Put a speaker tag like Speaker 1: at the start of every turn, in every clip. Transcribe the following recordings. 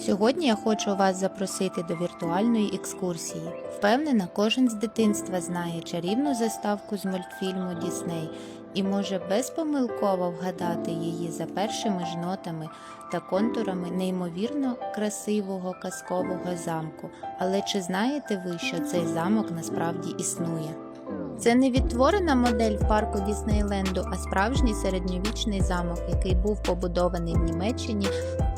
Speaker 1: Сьогодні я хочу вас запросити до віртуальної екскурсії. Впевнена, кожен з дитинства знає чарівну заставку з мультфільму Дісней і може безпомилково вгадати її за першими ж нотами та контурами неймовірно красивого казкового замку. Але чи знаєте ви, що цей замок насправді існує? Це не відтворена модель парку Діснейленду, а справжній середньовічний замок, який був побудований в Німеччині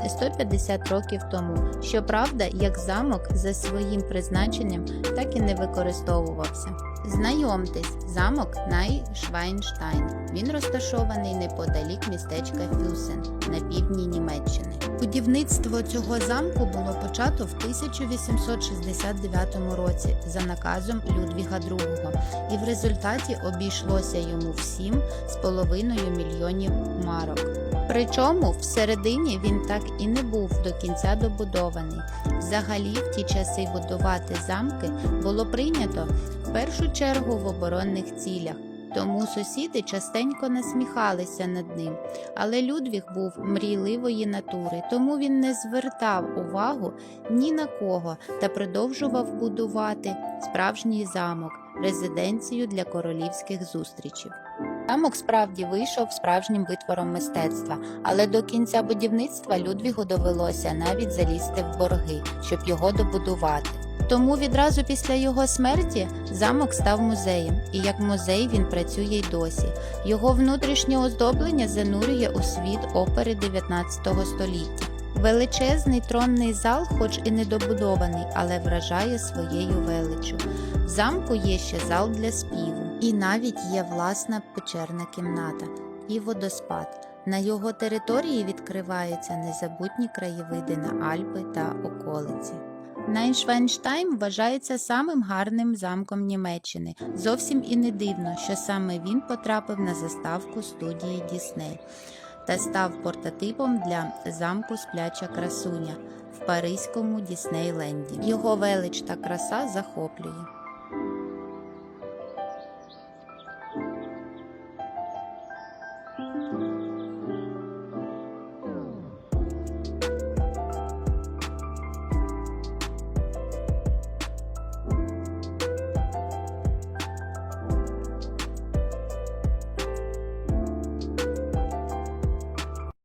Speaker 1: 150 років тому. Щоправда, як замок за своїм призначенням так і не використовувався. Знайомтесь, замок Найшвайнштайн. Він розташований неподалік містечка Фюсен на півдні Німеччини. Будівництво цього замку було почато в 1869 році за наказом Людвіга II, і в результаті обійшлося йому в 7,5 мільйонів марок. Причому всередині він так і не був до кінця добудований. Взагалі, в ті часи будувати замки було прийнято в першу чергу в оборонних цілях. Тому сусіди частенько насміхалися над ним. Але Людвіг був мрійливої натури, тому він не звертав увагу ні на кого та продовжував будувати справжній замок, резиденцію для королівських зустрічей. Замок справді вийшов справжнім витвором мистецтва, але до кінця будівництва Людвігу довелося навіть залізти в борги, щоб його добудувати. Тому відразу після його смерті замок став музеєм, і як музей він працює й досі. Його внутрішнє оздоблення занурює у світ опери 19 століття. Величезний тронний зал, хоч і недобудований, але вражає своєю величчю. В замку є ще зал для співу, і навіть є власна печерна кімната і водоспад. На його території відкриваються незабутні краєвиди на Альпи та околиці. Найншвайнштайн вважається самим гарним замком Німеччини. Зовсім і не дивно, що саме він потрапив на заставку студії Дісней та став портатипом для замку Спляча красуня в Паризькому Діснейленді. Його велич та краса захоплює.